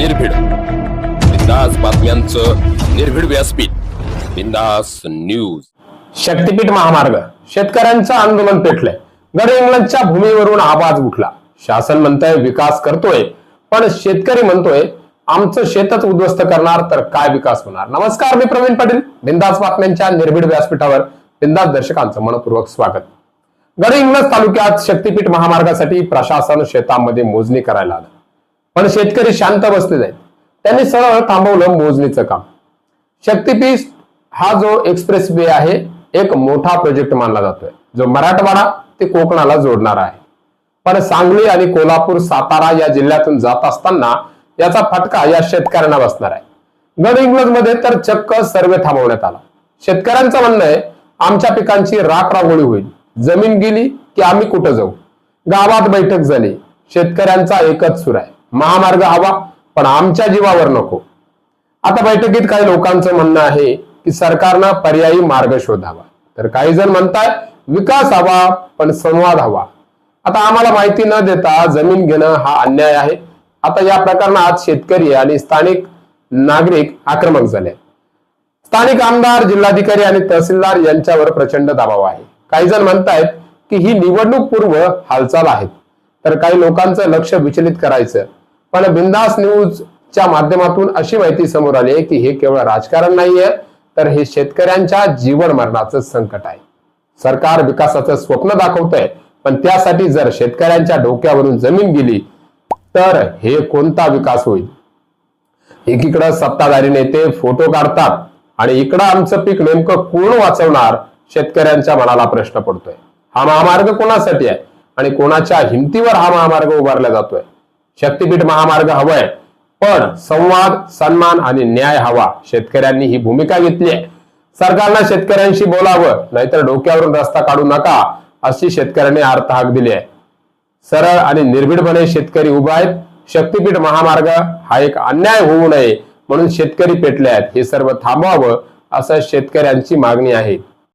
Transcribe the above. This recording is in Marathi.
निर्भीड. बिंदास बातम्यांचं निर्भीड व्यासपीठ. बिंदास न्यूज. शक्तीपीठ महामार्ग. शेतकऱ्यांचं आंदोलन पेटलंय. गड इंग्लंडच्या भूमीवरून आवाज उठला. शासन म्हणतंय विकास करतोय. पण शेतकरी म्हणतोय आमचं शेतच उद्ध्वस्त करणार तर काय विकास होणार? नमस्कार मी प्रवीण पाटील. बिंदास बातम्यांच्या निर्भीड व्यासपीठावर बिंदास दर्शकांचं मनपूर्वक स्वागत. गड इंग्लज तालुक्यात शक्तीपीठ महामार्गासाठी प्रशासन शेतामध्ये मोजणी करायला आलं. पण शेतकरी शांत बसले आहेत. त्यांनी सरळ थांबवलं मोजणीचं काम. शक्तीपीठ हा जो एक्सप्रेस वे आहे एक मोठा प्रोजेक्ट मानला जातोय. जो मराठवाडा ते कोकणाला जोडणार आहे. पण सांगली आणि कोल्हापूर सातारा या जिल्ह्यातून जात असताना याचा फटका या शेतकऱ्यांना बसणार आहे. गड इंग्लजमध्ये तर चक्क सर्वे थांबवण्यात आला. शेतकऱ्यांचं म्हणणं आहे आमच्या पिकांची राख रांगोळी होईल. जमीन गेली की आम्ही कुठं जाऊ? गावात बैठक झाली. शेतकऱ्यांचा एकच सूर आहे. महामार्ग हवा पण आमच्या जीवावर नको. आता बैठकीत काही लोकांचं म्हणणं आहे की सरकारनं पर्यायी मार्ग शोधावा. तर काही जण म्हणतात विकास हवा पण संवाद हवा. आता आम्हाला माहिती न देता जमीन घेणं हा अन्याय आहे. आता या प्रकरणात शेतकरी आणि स्थानिक नागरिक आक्रमक झाले. स्थानिक आमदार जिल्हाधिकारी आणि तहसीलदार यांच्यावर प्रचंड दबाव आहे. काही जण म्हणतायत की ही निवडणूक पूर्व हालचाल आहेत. तर काही लोकांचं लक्ष विचलित करायचं. पण बिंदास न्यूजच्या माध्यमातून अशी माहिती समोर आली आहे की हे केवळ राजकारण नाहीये तर हे शेतकऱ्यांच्या जीवन मरणाचं संकट आहे. सरकार विकासाचं स्वप्न दाखवतंय पण त्यासाठी जर शेतकऱ्यांच्या डोक्यावरून जमीन गेली तर हे कोणता विकास होईल? एकीकडे सत्ताधारी नेते फोटो काढतात आणि इकडं आमचं पीक नेमकं कोण वाचवणार शेतकऱ्यांच्या मनाला प्रश्न पडतोय. हा महामार्ग कोणासाठी आहे? आणि कोणाच्या हिमतीवर हा महामार्ग उभारला जातोय? शक्तीपीठ महामार्ग हवाय पण संवाद सन्मान आणि न्याय हवा. शेतकऱ्यांनी ही भूमिका घेतली आहे. सरकारनं शेतकऱ्यांशी बोलावं नाहीतर डोक्यावरून रस्ता काढू नका अशी शेतकऱ्यांनी अर्थ हाक दिली आहे. सरळ आणि निर्भीडपणे शेतकरी उभा आहेत. शक्तीपीठ महामार्ग हा एक अन्याय होऊ नये म्हणून शेतकरी पेटले आहेत. हे सर्व थांबवावं असं शेतकऱ्यांची मागणी आहे.